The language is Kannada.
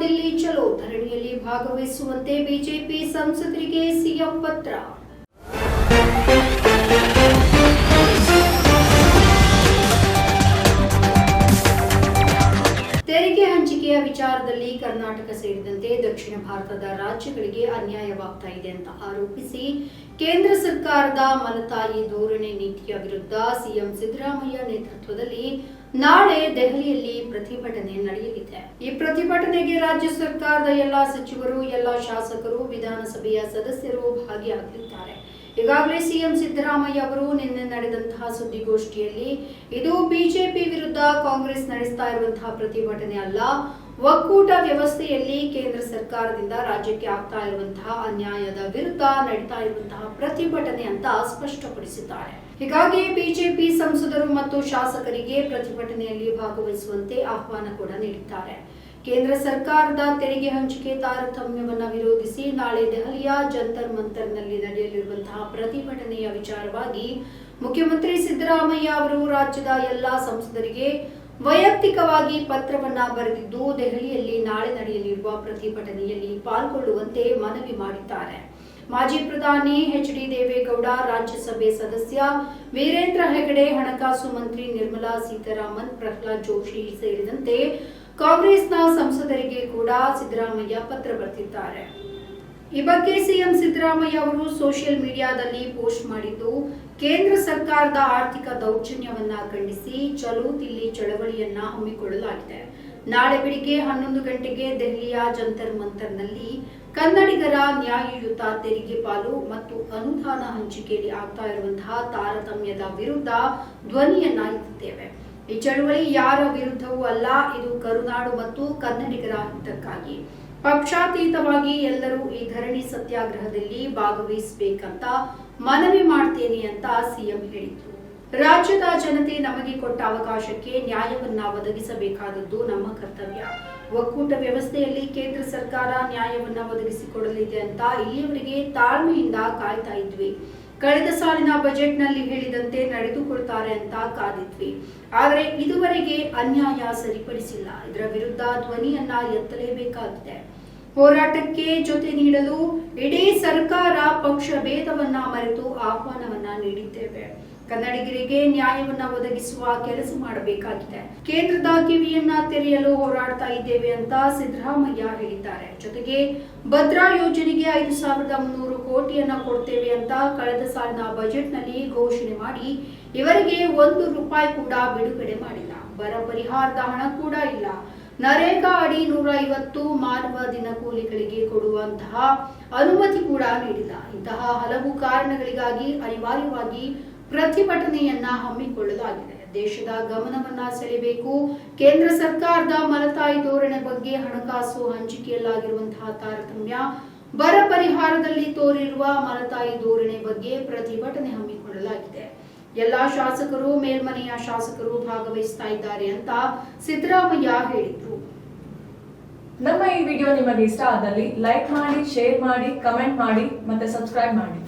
ದಿಲ್ಲಿ ಚಲೋ ಧರಣಿಯಲ್ಲಿ ಭಾಗವಹಿಸುವಂತೆ ಬಿಜೆಪಿ ಸಂಸದರಿಗೆ ಸಿಎಂ ಪತ್ರ ಹಂಚಿಕೆಯ ವಿಚಾರದಲ್ಲಿ ಕರ್ನಾಟಕ ಸೇರಿದಂತೆ ದಕ್ಷಿಣ ಭಾರತದ ರಾಜ್ಯಗಳಿಗೆ ಅನ್ಯಾಯವಾಗ್ತಾ ಇದೆ ಅಂತ ಆರೋಪಿಸಿ ಕೇಂದ್ರ ಸರ್ಕಾರದ ಮಲತಾಯಿ ಧೋರಣೆ ನೀತಿಯ ವಿರುದ್ಧ ಸಿಎಂ ಸಿದ್ದರಾಮಯ್ಯ ನೇತೃತ್ವದಲ್ಲಿ ನಾಳೆ ದೆಹಲಿಯಲ್ಲಿ ಪ್ರತಿಭಟನೆ ನಡೆಯಲಿದೆ. ಈ ಪ್ರತಿಭಟನೆಗೆ ರಾಜ್ಯ ಸರ್ಕಾರದ ಎಲ್ಲಾ ಸಚಿವರು, ಎಲ್ಲಾ ಶಾಸಕರು, ವಿಧಾನಸಭೆಯ ಸದಸ್ಯರು ಭಾಗಿಯಾಗಲಿದ್ದಾರೆ. ಈಗಾಗಲೇ ಸಿಎಂ ಸಿದ್ದರಾಮಯ್ಯ ಅವರು ನಿನ್ನೆ ನಡೆದಂತಹ ಸುದ್ದಿಗೋಷ್ಠಿಯಲ್ಲಿ ಇದು ಬಿಜೆಪಿ ವಿರುದ್ಧ ಕಾಂಗ್ರೆಸ್ ನಡೆಸ್ತಾ ಇರುವಂತಹ ಪ್ರತಿಭಟನೆ ಅಲ್ಲ, ಒಕ್ಕೂಟ ವ್ಯವಸ್ಥೆಯಲ್ಲಿ ಕೇಂದ್ರ ಸರ್ಕಾರದಿಂದ ರಾಜ್ಯಕ್ಕೆ ಆಗ್ತಾ ಇರುವಂತಹ ಅನ್ಯಾಯದ ವಿರುದ್ಧ ನಡೀತಾ ಇರುವಂತಹ ಪ್ರತಿಭಟನೆ ಅಂತ ಸ್ಪಷ್ಟಪಡಿಸಿದ್ದಾರೆ. ಹೀಗಾಗಿ ಬಿಜೆಪಿ ಸಂಸದರು ಮತ್ತು ಶಾಸಕರಿಗೆ ಪ್ರತಿಭಟನೆಯಲ್ಲಿ ಭಾಗವಹಿಸುವಂತೆ ಆಹ್ವಾನ ಕೂಡ ನೀಡಿದ್ದಾರೆ. ಕೇಂದ್ರ ಸರ್ಕಾರದ ತೆರಿಗೆ ಹಂಚಿಕೆ ತಾರತಮ್ಯವನ್ನು ವಿರೋಧಿಸಿ ನಾಳೆ ದೆಹಲಿಯ ಜಂತರ್ ಮಂತರ್ನಲ್ಲಿ ನಡೆಯಲಿರುವಂತಹ ಪ್ರತಿಭಟನೆಯ ವಿಚಾರವಾಗಿ ಮುಖ್ಯಮಂತ್ರಿ ಸಿದ್ದರಾಮಯ್ಯ ಅವರು ರಾಜ್ಯದ ಎಲ್ಲಾ ಸಂಸದರಿಗೆ ವೈಯಕ್ತಿಕವಾಗಿ ಪತ್ರವನ್ನ ಬರೆದಿದ್ದು ದೆಹಲಿಯಲ್ಲಿ ನಾಳೆ ನಡೆಯಲಿರುವ ಪ್ರತಿಭಟನೆಯಲ್ಲಿ ಪಾಲ್ಗೊಳ್ಳುವಂತೆ ಮನವಿ ಮಾಡಿದ್ದಾರೆ. ಮಾಜಿ ಪ್ರಧಾನಿ ಎಚ್ ಡಿ ದೇವೇಗೌಡ, ರಾಜ್ಯಸಭೆ ಸದಸ್ಯ ವೀರೇಂದ್ರ ಹೆಗಡೆ, ಹಣಕಾಸು ಮಂತ್ರಿ ನಿರ್ಮಲಾ ಸೀತಾರಾಮನ್, ಪ್ರಹ್ಲಾದ್ ಜೋಶಿ ಸೇರಿದಂತೆ ಕಾಂಗ್ರೆಸ್ನ ಸಂಸದರಿಗೆ ಕೂಡ ಸಿದ್ದರಾಮಯ್ಯ ಪತ್ರ ಬರೆದಿದ್ದಾರೆ ಈ ಬಗ್ಗೆ ಸಿಎಂ ಸಿದ್ದರಾಮಯ್ಯ ಅವರು ಸೋಷಿಯಲ್ ಮೀಡಿಯಾದಲ್ಲಿ ಪೋಸ್ಟ್ ಮಾಡಿದ್ದು, ಕೇಂದ್ರ ಸರ್ಕಾರದ ಆರ್ಥಿಕ ದೌರ್ಜನ್ಯವನ್ನ ಖಂಡಿಸಿ ಚಲೋ ತಿಲ್ಲಿ ಚಳವಳಿಯನ್ನ ಹಮ್ಮಿಕೊಳ್ಳಲಾಗಿದೆ. ನಾಳೆ ಬೆಳಿಗ್ಗೆ ಹನ್ನೊಂದು ಗಂಟೆಗೆ ದೆಹಲಿಯ ಜಂತರ್ ಮಂತರ್ನಲ್ಲಿ ಕನ್ನಡಿಗರ ನ್ಯಾಯಯುತ ತೆರಿಗೆ ಪಾಲು ಮತ್ತು ಅನುದಾನ ಹಂಚಿಕೆಯಲ್ಲಿ ಆಗ್ತಾ ಇರುವಂತಹ ತಾರತಮ್ಯದ ವಿರುದ್ಧ ಧ್ವನಿಯನ್ನ ಈ ಚಳುವಳಿ ಯಾರ ವಿರುದ್ಧವೂ ಅಲ್ಲ, ಇದು ಕರುನಾಡು ಮತ್ತು ಕನ್ನಡಿಗರ ಹಿತಕ್ಕಾಗಿ ಪಕ್ಷಾತೀತವಾಗಿ ಎಲ್ಲರೂ ಈ ಧರಣಿ ಸತ್ಯಾಗ್ರಹದಲ್ಲಿ ಭಾಗವಹಿಸಬೇಕಂತ ಮನವಿ ಮಾಡ್ತೇನೆ ಅಂತ ಸಿಎಂ ಹೇಳಿದ್ರು. ರಾಜ್ಯದ ಜನತೆ ನಮಗೆ ಕೊಟ್ಟ ಅವಕಾಶಕ್ಕೆ ನ್ಯಾಯವನ್ನ ಒದಗಿಸಬೇಕಾದದ್ದು ನಮ್ಮ ಕರ್ತವ್ಯ. ಒಕ್ಕೂಟ ವ್ಯವಸ್ಥೆಯಲ್ಲಿ ಕೇಂದ್ರ ಸರ್ಕಾರ ನ್ಯಾಯವನ್ನ ಒದಗಿಸಿಕೊಡಲಿದೆ ಅಂತ ಇಲ್ಲಿಯವರೆಗೆ ತಾಳ್ಮೆಯಿಂದ ಕಾಯ್ತಾ ಇದ್ವಿ. ಕಳೆದ ಸಾಲಿನ ಬಜೆಟ್ನಲ್ಲಿ ಹೇಳಿದಂತೆ ನಡೆದುಕೊಳ್ತಾರೆ ಅಂತ ಕಾದಿದ್ವಿ. ಆದರೆ ಇದುವರೆಗೆ ಅನ್ಯಾಯ ಸರಿಪಡಿಸಿಲ್ಲ. ಇದರ ವಿರುದ್ಧ ಧ್ವನಿಯನ್ನ ಎತ್ತಲೇಬೇಕಾಗಿದೆ. ಹೋರಾಟಕ್ಕೆ ಜೊತೆ ನೀಡಲು ಇಡೀ ಸರ್ಕಾರ ಪಕ್ಷ ಭೇದವನ್ನ ಮರೆತು ಆಹ್ವಾನವನ್ನ ನೀಡಿದ್ದೇವೆ. ಕನ್ನಡಿಗರಿಗೆ ನ್ಯಾಯವನ್ನ ಒದಗಿಸುವ ಕೆಲಸ ಮಾಡಬೇಕಾಗಿದೆ. ಕೇಂದ್ರದ ಕಿವಿಯನ್ನ ತೆರೆಯಲು ಹೋರಾಡ್ತಾ ಇದ್ದೇವೆ ಅಂತ ಸಿದ್ದರಾಮಯ್ಯ ಹೇಳಿದ್ದಾರೆ. ಜೊತೆಗೆ ಭದ್ರಾ ಯೋಜನೆಗೆ ಐದು ಸಾವಿರದ ಮುನ್ನೂರು ಕೋಟಿಯನ್ನ ಕೊಡ್ತೇವೆ ಅಂತ ಕಳೆದ ಸಾಲಿನ ಬಜೆಟ್ನಲ್ಲಿ ಘೋಷಣೆ ಮಾಡಿ, ಇವರಿಗೆ ಒಂದು ರೂಪಾಯಿ ಕೂಡ ಬಿಡುಗಡೆ ಮಾಡಿಲ್ಲ. ಬರ ಪರಿಹಾರದ ಹಣ ಕೂಡ ಇಲ್ಲ. ನರೇಗಾ ಅಡಿ ನೂರ ಐವತ್ತು ಮಾನವ ದಿನಕೂಲಿಗಳಿಗೆ ಕೊಡುವಂತಹ ಅನುಮತಿ ಕೂಡ ನೀಡಿಲ್ಲ. ಇಂತಹ ಹಲವು ಕಾರಣಗಳಿಗಾಗಿ ಅನಿವಾರ್ಯವಾಗಿ ಪ್ರತಿಭಟನೆಯನ್ನ ಹಮ್ಮಿಕೊಳ್ಳಲಾಗಿದೆ. ದೇಶದ ಗಮನವನ್ನ ಸೆಳೆಯಬೇಕು ಕೇಂದ್ರ ಸರ್ಕಾರದ ಮಲತಾಯಿ ಧೋರಣೆ ಬಗ್ಗೆ ಹಣಕಾಸು ಹಂಚಿಕೆಯಲ್ಲಾಗಿರುವಂತಹ ತಾರತಮ್ಯ, ಬರ ಪರಿಹಾರದಲ್ಲಿ ತೋರಿರುವ ಮಲತಾಯಿ ಧೋರಣೆ ಬಗ್ಗೆ ಪ್ರತಿಭಟನೆ ಹಮ್ಮಿಕೊಳ್ಳಲಾಗಿದೆ. ಎಲ್ಲಾ ಶಾಸಕರು, ಮೇಲ್ಮನೆಯ ಶಾಸಕರು ಭಾಗವಹಿಸ್ತಾ ಇದ್ದಾರೆ ಅಂತ ಸಿದ್ದರಾಮಯ್ಯ ಹೇಳಿದ್ರು. ನಮ್ಮ ಈ ವಿಡಿಯೋ ನಿಮಗೆ ಇಷ್ಟ ಆದಲ್ಲಿ ಲೈಕ್ ಮಾಡಿ, ಶೇರ್ ಮಾಡಿ, ಕಮೆಂಟ್ ಮಾಡಿ ಮತ್ತೆ ಸಬ್ಸ್ಕ್ರೈಬ್ ಮಾಡಿ.